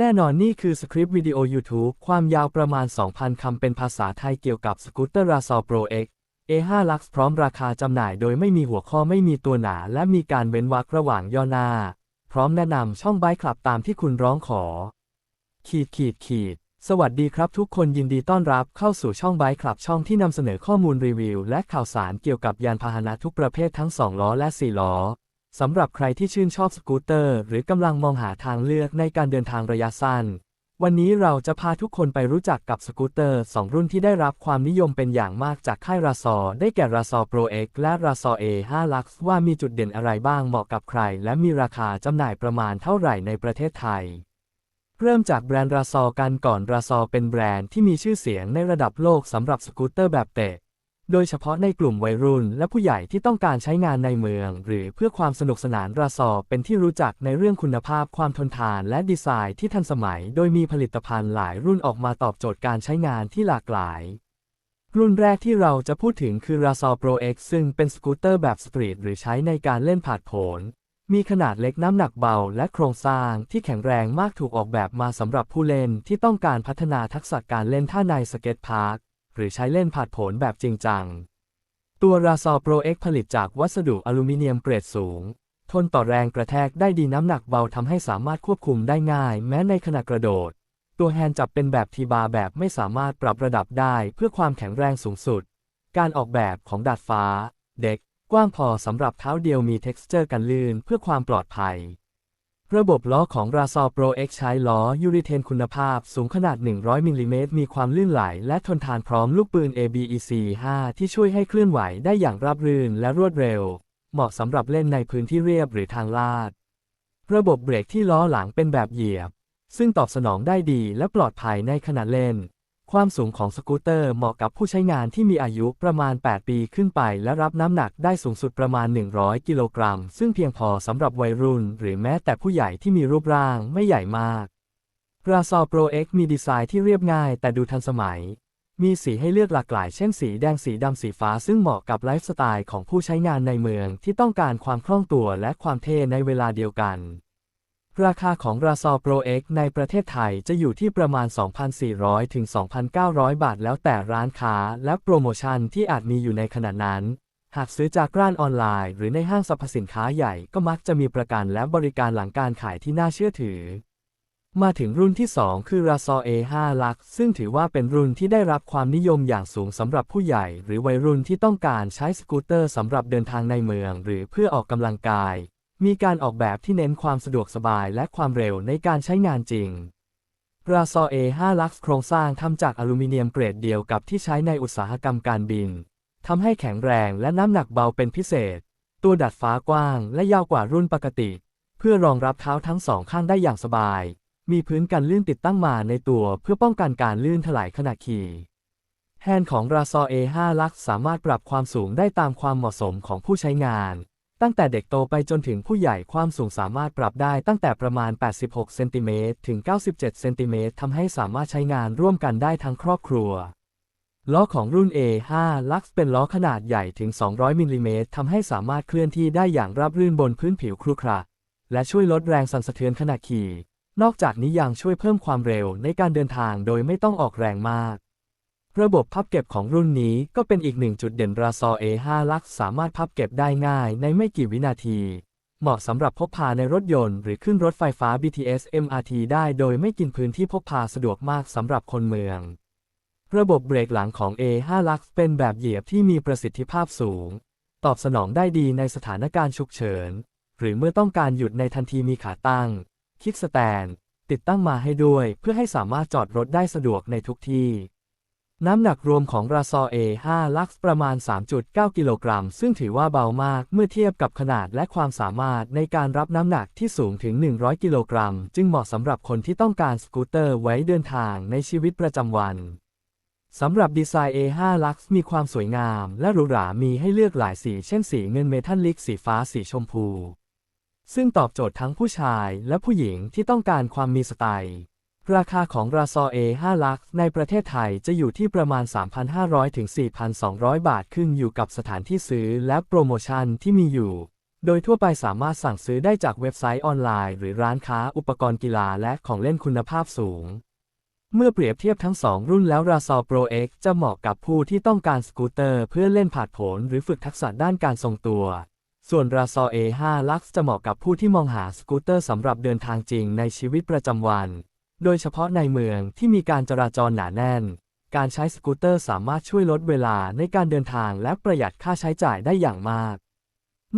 แน่นอนนี่คือสคริปต์วิดีโอ YouTube ความยาวประมาณ 2,000 คำเป็นภาษาไทยเกี่ยวกับสกูตเตอร์ราซอ Pro X A5 Lux พร้อมราคาจำหน่ายโดยไม่มีหัวข้อไม่มีตัวหนา และมีการเว้นวรรคระหว่างย่อหน้า พร้อมแนะนำช่องไบค์คลับตามที่คุณร้องขอ ขีดขีดขีด สวัสดีครับทุกคนยินดีต้อนรับเข้าสู่ช่องไบค์คลับช่องที่นำเสนอข้อมูลรีวิว และข่าวสารเกี่ยวกับยานพาหนะทุกประเภททั้ง 2 ล้อและ 4 ล้อ สำหรับใครที่ชื่นชอบสกูตเตอร์ หรือกำลังมองหาทางเลือกในการเดินทางระยะสั้น วันนี้เราจะพาทุกคนไปรู้จักกับสกูตเตอร์ 2 รุ่นที่ได้รับความนิยมเป็นอย่างมากจากค่ายราซอได้แก่ราซอ Pro X และราซอ A5 Lux ว่ามีจุดเด่นอะไรบ้างเหมาะกับใคร และมีราคาจำหน่ายประมาณเท่าไหร่ในประเทศไทย เริ่มจากแบรนด์ราซอกันก่อนราซอเป็นแบรนด์ที่มีชื่อเสียงในระดับโลกสำหรับสกูตเตอร์แบบเตะ โดยเฉพาะในกลุ่มวัยรุ่นและผู้ใหญ่ที่ต้องการใช้งานในเมือง หรือเพื่อความสนุกสนานราซอเป็นที่รู้จักในเรื่องคุณภาพความทนทานและดีไซน์ที่ทันสมัย โดยมีผลิตภัณฑ์หลายรุ่นออกมาตอบโจทย์การใช้งานที่หลากหลาย รุ่นแรกที่เราจะพูดถึงคือราซอ Pro X ซึ่งเป็นสกูตเตอร์แบบสตรีทหรือใช้ในการเล่นผาดโผนมีขนาดเล็กน้ำหนักเบาและโครงสร้างที่แข็งแรงมากถูกออกแบบมาสำหรับผู้เล่นที่ต้องการพัฒนาทักษะการเล่นท่าในสเก็ตพาร์ค หรือใช้เล่นผาดโผนแบบจริงจัง ตัวราซอ Pro X ผลิตจากวัสดุอลูมิเนียมเกรดสูง ทนต่อแรงกระแทกได้ดีน้ำหนักเบาทำให้สามารถควบคุมได้ง่าย แม้ในขณะกระโดด ตัวแฮนด์จับเป็นแบบทีบาร์แบบไม่สามารถปรับระดับได้เพื่อความแข็งแรงสูงสุด การออกแบบของดาดฟ้า เด็ก กว้างพอสำหรับเท้าเดียวมี t e x t อร์กันลื่นเพื่อความปลอดภัย ระบบล้อของราซอโปรเอ็กใช้ล้อยูริเทนคุณภาพสูงขนาด 100 มิลลิเมตร มีความลื่นไหลและทนทานพร้อมลูกปืน ABEC 5 ที่ช่วยให้เคลื่อนไหวได้อย่างราบรื่นและรวดเร็ว เหมาะสำหรับเล่นในพื้นที่เรียบหรือทางลาด ระบบเบรกที่ล้อหลังเป็นแบบเหยียบ ซึ่งตอบสนองได้ดีและปลอดภัยในขณะเล่น ความสูงของสกูตเตอร์เหมาะกับผู้ใช้งานที่มีอายุประมาณ 8 ปีขึ้นไป และรับน้ำหนักได้สูงสุดประมาณ 100 กิโลกรัม ซึ่งเพียงพอสำหรับวัยรุ่น หรือแม้แต่ผู้ใหญ่ที่มีรูปร่างไม่ใหญ่มากราซอ Pro X มีดีไซน์ที่เรียบง่ายแต่ดูทันสมัย มีสีให้เลือกหลากหลาย เช่นสีแดงสีดำสีฟ้า ซึ่งเหมาะกับไลฟ์สไตล์ของผู้ใช้งานในเมืองที่ต้องการความคล่องตัวและความเท่ในเวลาเดียวกัน ราคาของราซอ Pro X ในประเทศไทยจะอยู่ที่ประมาณ 2,400 ถึง 2,900 บาทแล้วแต่ร้านค้าและโปรโมชั่นที่อาจมีอยู่ในขณะนั้น หากซื้อจากร้านออนไลน์ หรือในห้างสรรพสินค้าใหญ่ก็มักจะมีประกันและบริการหลังการขายที่น่าเชื่อถือ มาถึงรุ่นที่ 2 คือ r a z o A5 Lux ซึ่งถือว่าเป็นรุ่นที่ได้รับความนิยมอย่างสูงสำหรับผู้ใหญ่ หรือวัยรุ่นที่ต้องการใช้สกูตเตอร์สำหรับเดินทางในเมือง หรือเพื่อออกกำลังกาย มีการออกแบบที่เน้นความสะดวกสบายและความเร็วในการใช้งานจริง r a z o A5 Lux โครงสร้างทำจากอลูมิเนียมเกรดเดียวกับที่ใช้ในอุตสาหกรรมการบิน ทำให้แข็งแรงและน้ำหนักเบาเป็นพิเศษ ตัวดัดฟ้ากว้างและยาวกว่ารุ่นปกติ เพื่อรองรับเท้าทั้งสองข้างได้อย่างสบาย มีพื้นกันลื่นติดตั้งมาในตัวเพื่อป้องกันการลื่นถลายขณะขี่แฮนด์ของ r a z o A5 Lux สามารถปรับความสูงได้ตามความเหมาะสมของผู้ใช้งาน ตั้งแต่เด็กโตไปจนถึงผู้ใหญ่ความสูงสามารถปรับได้ตั้งแต่ประมาณ 86 เซนติเมตรถึง 97 เซนติเมตรทำให้สามารถใช้งานร่วมกันได้ทั้งครอบครัว ล้อของรุ่น A5 Lux เป็นล้อขนาดใหญ่ถึง 200 มิลลิเมตรทำให้สามารถเคลื่อนที่ได้อย่างราบรื่นบนพื้นผิวครุขระและช่วยลดแรงสั่นสะเทือนขณะขี่ นอกจากนี้ยังช่วยเพิ่มความเร็วในการเดินทางโดยไม่ต้องออกแรงมาก ระบบพับเก็บของรุ่นนี้ก็เป็นอีกหนึ่งจุดเด่นราซอ A5 Lux สามารถพับเก็บได้ง่ายในไม่กี่วินาที เหมาะสำหรับพกพาในรถยนต์ หรือขึ้นรถไฟฟ้า BTS MRT ได้โดยไม่กินพื้นที่พกพาสะดวกมากสำหรับคนเมือง ระบบเบรกหลังของ A5 Lux เป็นแบบเหยียบที่มีประสิทธิภาพสูง ตอบสนองได้ดีในสถานการณ์ฉุกเฉิน หรือเมื่อต้องการหยุดในทันทีมีขาตั้ง คิกสแตนติดตั้งมาให้ด้วย เพื่อให้สามารถจอดรถได้สะดวกในทุกที่ น้ำหนักรวมของราซอ A5 Lux ประมาณ 3.9 กิโลกรัม ซึ่งถือว่าเบามากเมื่อเทียบกับขนาดและความสามารถในการรับน้ำหนักที่สูงถึง 100 กิโลกรัม จึงเหมาะสำหรับคนที่ต้องการสกูตเตอร์ไว้เดินทางในชีวิตประจำวัน สำหรับดีไซน์ A5 Lux มีความสวยงามและหรูหรา มีให้เลือกหลายสี เช่นสีเงินเมทัลลิก สีฟ้า สีชมพู ซึ่งตอบโจทย์ทั้งผู้ชายและผู้หญิงที่ต้องการความมีสไตล์ ราคาของราซอ A5 Lux ในประเทศไทยจะอยู่ที่ประมาณ 3,500 ถึง 4,200 บาทขึ้นอยู่กับสถานที่ซื้อและโปรโมชั่นที่มีอยู่ โดยทั่วไปสามารถสั่งซื้อได้จากเว็บไซต์ออนไลน์ หรือร้านค้าอุปกรณ์กีฬาและของเล่นคุณภาพสูง เมื่อเปรียบเทียบทั้ง 2 รุ่นแล้ว r a s o l Pro X จะเหมาะกับผู้ที่ต้องการสกูตเตอร์เพื่อเล่นผาดโผนหรือฝึกทักษะด้านการทรงตัวส่วน r a s o l A5 Lux จะเหมาะกับผู้ที่มองหาสกูตเตอร์สำหรับเดินทางจริงในชีวิตประจำวัน โดยเฉพาะในเมืองที่มีการจราจรหนาแน่น การใช้สกูตเตอร์สามารถช่วยลดเวลาในการเดินทางและประหยัดค่าใช้จ่ายได้อย่างมาก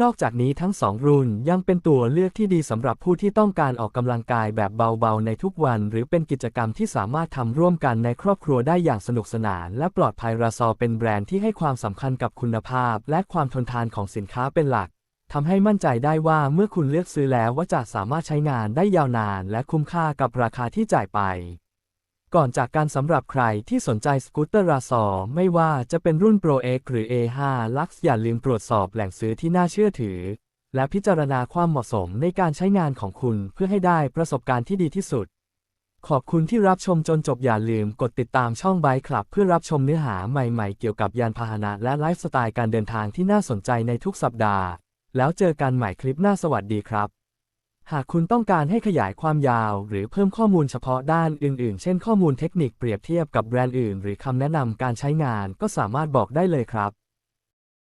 นอกจากนี้ทั้งสองรุ่นยังเป็นตัวเลือกที่ดีสำหรับผู้ที่ต้องการออกกำลังกายแบบเบาๆ ในทุกวัน หรือเป็นกิจกรรมที่สามารถทำร่วมกันในครอบครัวได้อย่างสนุกสนาน และปลอดภัยราซอเป็นแบรนด์ที่ให้ความสำคัญกับคุณภาพ และความทนทานของสินค้าเป็นหลัก ทำให้มั่นใจได้ว่าเมื่อคุณเลือกซื้อแล้วว่าจะสามารถใช้งานได้ยาวนานและคุ้มค่ากับราคาที่จ่ายไป ก่อนจากการสำหรับใครที่สนใจสกูตเตอร์ราซอไม่ว่าจะเป็นรุ่น Pro X หรือ A5 Lux อย่าลืมตรวจสอบแหล่งซื้อที่น่าเชื่อถือ และพิจารณาความเหมาะสมในการใช้งานของคุณเพื่อให้ได้ประสบการณ์ที่ดีที่สุด ขอบคุณที่รับชมจนจบอย่าลืมกดติดตามช่องไบค์คลับ เพื่อรับชมเนื้อหาใหม่ๆ เกี่ยวกับยานพาหนะและไลฟ์สไตล์การเดินทางที่น่าสนใจในทุกสัปดาห์ แล้วเจอกันใหม่คลิปหน้าสวัสดีครับ หากคุณต้องการให้ขยายความยาว หรือเพิ่มข้อมูลเฉพาะด้านอื่น ๆ เช่นข้อมูลเทคนิคเปรียบเทียบกับแบรนด์อื่น หรือคำแนะนำการใช้งานก็สามารถบอกได้เลยครับ